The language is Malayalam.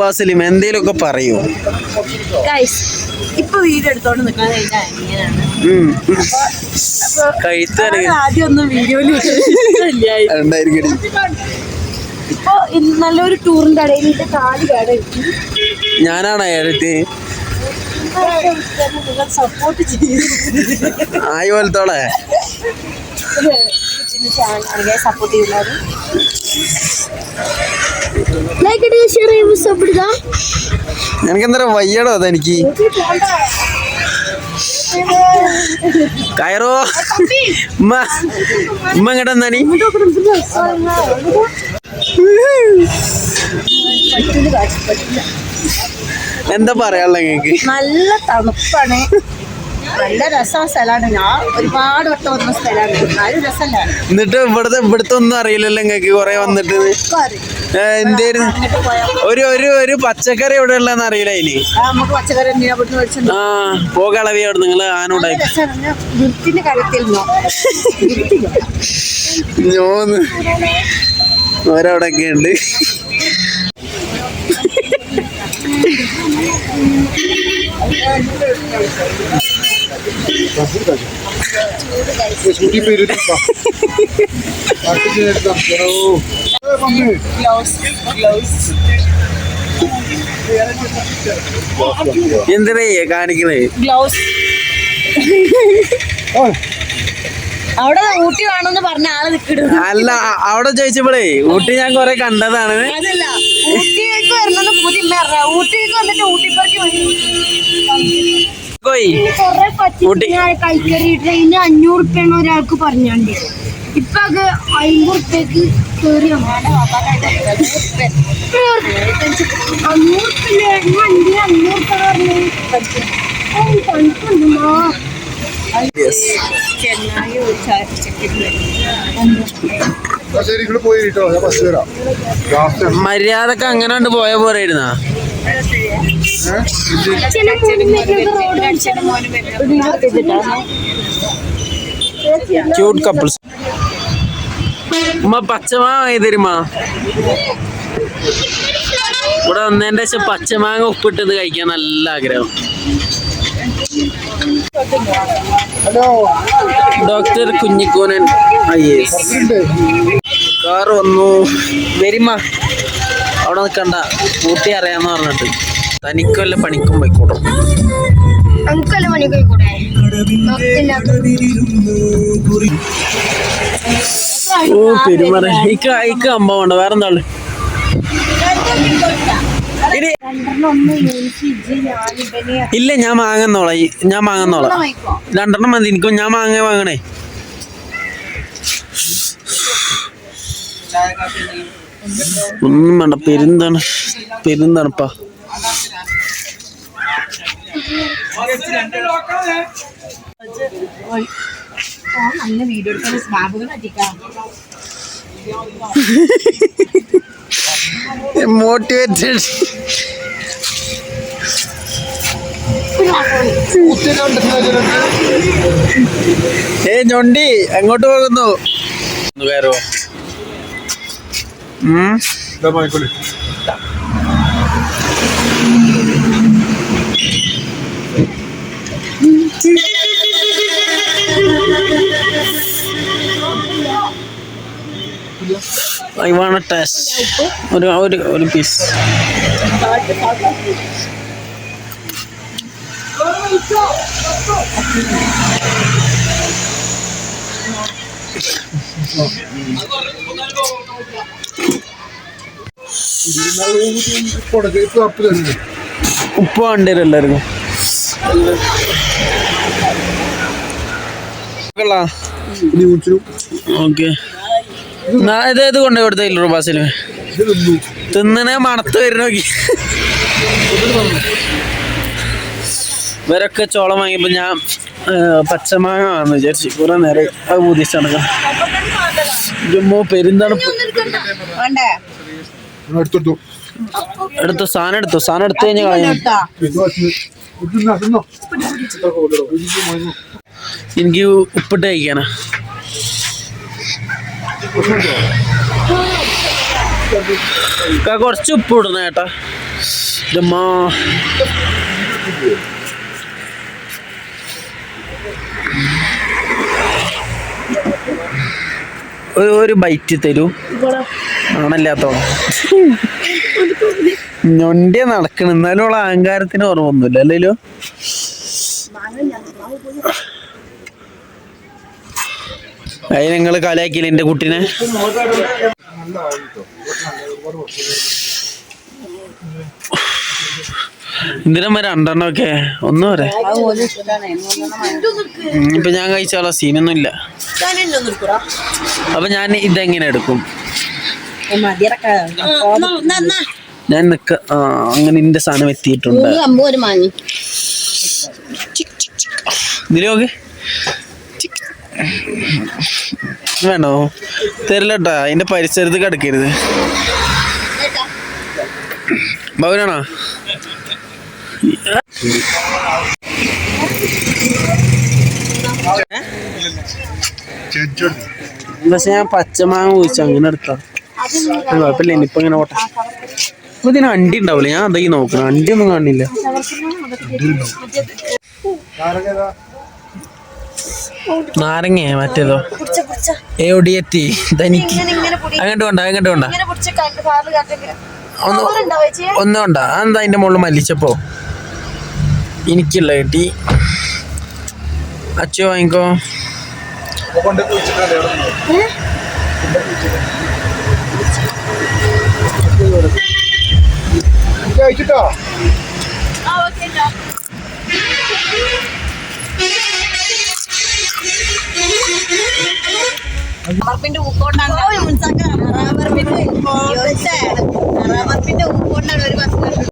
ബാസിലിം എന്തേലൊക്കെ പറയൂ. ഇപ്പൊ വീഡിയോ എടുത്തോണ്ട് എങ്ങനെയാണ് ആദ്യം ഒന്നും വീഡിയോയിൽ ഇപ്പൊ നല്ലൊരു ടൂറിന്റെ ഇടയിൽ കാൽ ഞാനാണ് എടുത്ത് സപ്പോർട്ട് ചെയ്ത് ആയി പോലത്തോളെ. ചാനൽ സപ്പോർട്ട് ചെയ്യുന്നവരും. ലൈക്ക് ഇടുക ഷെയർ ചെയ്യുക സപ്പോർട്ട് എനിക്ക് എന്താ വയ്യടോ അതെനിക്ക് കയറോ. ഉമ്മ ഉമ്മ എങ്ങോട്ട് എന്നാണി എന്താ പറയാനുള്ള നിങ്ങക്ക്? നല്ല തണുപ്പാണ്. നല്ല രസമാണ് സ്ഥലമാണ്. ഞാൻ ഒരുപാട് വട്ടം വന്ന സ്ഥലമാണ്. എന്നാലും രസമല്ല എന്നിട്ട് ഇവിടുത്തെ ഇവിടുത്തെ ഒന്നും അറിയില്ലല്ലോ നിങ്ങൾക്ക് കുറെ വന്നിട്ട്. എന്തായിരുന്നു ഒരു ഒരു ഒരു പച്ചക്കറി എവിടെ ഉള്ളതെന്ന് അറിയില്ല ഇനി. നമുക്ക് പച്ചക്കറി ആ പോകളവി അവിടെ നിങ്ങൾ രസമാണ് വൃത്തിന്റെ കാര്യത്തിൽ ഞോന്ന് ഓരവിടൊക്കെ ഉണ്ട്. ഗ്ലൗസ് എന്തിനേ കാണിക്കണേ. ഗ്ലൗസ്. അവിടെ ഊട്ടി വേണമെന്ന് പറഞ്ഞ ആൾ നിൽക്കിടും അല്ല അവിടെ ചോദിച്ചപ്പോഴേ ഊട്ടി ഞാൻ കൊറേ കണ്ടതാണ്. അതല്ല ഊട്ടിയിലേക്ക് വരണമെന്ന് പുതിയ ഊട്ടിയിലേക്ക് വന്നിട്ട് ഊട്ടിപ്പറ്റി വന്നു. ഊട്ടി. കൈക്കറി ട്രെയിന് അഞ്ഞൂറ് റുപ്യാണ് ഒരാൾക്ക് പറഞ്ഞാണ്ട്. ഇപ്പൊ അത് അമ്പത് റുപ്യക്ക് അഞ്ഞൂറ് അഞ്ഞൂറ് പറഞ്ഞു. തണുപ്പുണ്ടോ? ചെന്നായി ഒരു പോയി മര്യാദയ്ക്ക് അങ്ങനെ പോയ പോരായിരുന്നാ ക്യൂട്ട് കപ്പിൾസ് ഉമ്മ പച്ചമാങ്ങ തരുമാ ഇവിടെ വന്നതിന്റെ ശേഷം പച്ചമാങ്ങ ഉപ്പിട്ടത് കഴിക്കാൻ നല്ല ആഗ്രഹം. ഡോക്ടർ കുഞ്ഞിക്കോനൻ കാർ വന്നു. വരുമ്മ അവിടെ നിൽക്കണ്ട. കൂട്ടി അറിയാന്ന് പറഞ്ഞിട്ട്. തനിക്ക് വല്ല പണിക്കും പോയിക്കോട്ടും നമുക്കല്ല പണി പോയിക്കൂടെ? ഓ പെരുമാറ. ഇക്ക് ഇക്ക് അമ്പം ഉണ്ട് വേറെ എന്താ ഇനി ഇല്ല ഞാൻ വാങ്ങുന്നോളാം. ഞാൻ വാങ്ങുന്നോളാം. രണ്ടെണ്ണം മതി. എനിക്കും ഞാൻ വാങ്ങ വാങ്ങണേ. ഒന്നും വേണ്ട. പെരുന്താണ് പെരുന്തണുപ്പാ നല്ല വീഡിയോ എടുക്കാൻ ബാബുകൾ പറ്റിക്കാം. മോട്ടിവേറ്റഡ് ഏ ഞൊണ്ടി എങ്ങോട്ട് പോകുന്നു? ഒന്ന് ഐ വാണ്ട് ടേസ്റ്റ് ഒരു ഒരു ഒരു പീസ് ഉപ്പ് വേണ്ടി വരും എല്ലാവർക്കും. ഓക്കെ ഇത് ഇത് കൊണ്ടു കൊടുത്തില്ല റുബാസിന് ഇത് നിന്നു തിന്നണേ മണത്ത് വരും നോക്കി. ഇവരൊക്കെ ചോളം വാങ്ങിയപ്പോ ഞാൻ പച്ചമാങ്ങാന്ന് പച്ചമാങ്ങ ആണെന്ന് വിചാരിച്ചു. കുറെ നേരം അത് ബുദ്ധിച്ച് നടക്കാം. ജമ്മു പെരുന്തണുപ്പ് എടുത്തു സാധനം എടുത്തു? സാധനം എടുത്തു കഴിഞ്ഞാൽ കൊണ്ടുവരോ എനിക്ക് ഉപ്പിട്ട് കഴിക്കാനാ. കുറച്ച് ഉപ്പ് ഇടണേ ഏട്ടാ ഇതമ്മാ ഒരു ഒരു ബൈറ്റ് തരൂ. ആണല്ലാത്തോ ഞൊണ്ടിയ നടക്കണ. എന്നാലും ഉള്ള അഹങ്കാരത്തിന് ഓർമ്മ ഒന്നുമില്ല അല്ലല്ലോ അതിന് നിങ്ങൾ കലയാക്കിയില്ല എന്റെ കുട്ടീനെ? എന്തിനാ രണ്ടെണ്ണമൊക്കെ ഒന്നും പറയാ മൂന്നെണ്ണം ഇപ്പൊ ഞാൻ കഴിച്ചാലോ? സീനൊന്നും ഇല്ല അപ്പൊ ഞാൻ ഇതെങ്ങനെ എടുക്കും? ഞാൻ നിക്ക ആ അങ്ങനെ എന്റെ സാധനം എത്തിയിട്ടുണ്ട്. ഇതിലോക്ക് വേണോ? തരില്ലട്ടാ. അതിന്റെ പരിസരത്ത് കിടക്കരുത്. ഭവനാണോ? പക്ഷെ ഞാൻ പച്ചമാങ്ങ ചോദിച്ചു അങ്ങനെ എടുത്താ. കുഴപ്പമില്ല. ഇനിയിപ്പോ ഇങ്ങനെ ഓട്ടെ. അപ്പൊ ഇതിന് അണ്ടി ഉണ്ടാവില്ല? ഞാൻ അതായി നോക്കണം. അണ്ടി ഒന്നും കാണില്ല. നാരങ്ങ മറ്റേതോ? ഏ എത്തി ധനിക്ക്. അങ്ങോട്ട് കൊണ്ട അങ്ങോട്ട് കൊണ്ട ഒന്ന് ഒന്നും കൊണ്ട എന്താ അതിന്റെ മുകളിൽ മല്ലിച്ചപ്പോ? എനിക്കുള്ള കിട്ടി. അച്ഛ വാങ്ങിക്കോ. കഴിച്ചിട്ടോ റബ്ബറിന്റെ ഉപ്പോണ്ടാണ് റബ്ബറിന്റെ ഉപ്പോണ്ടാണ് ഒരു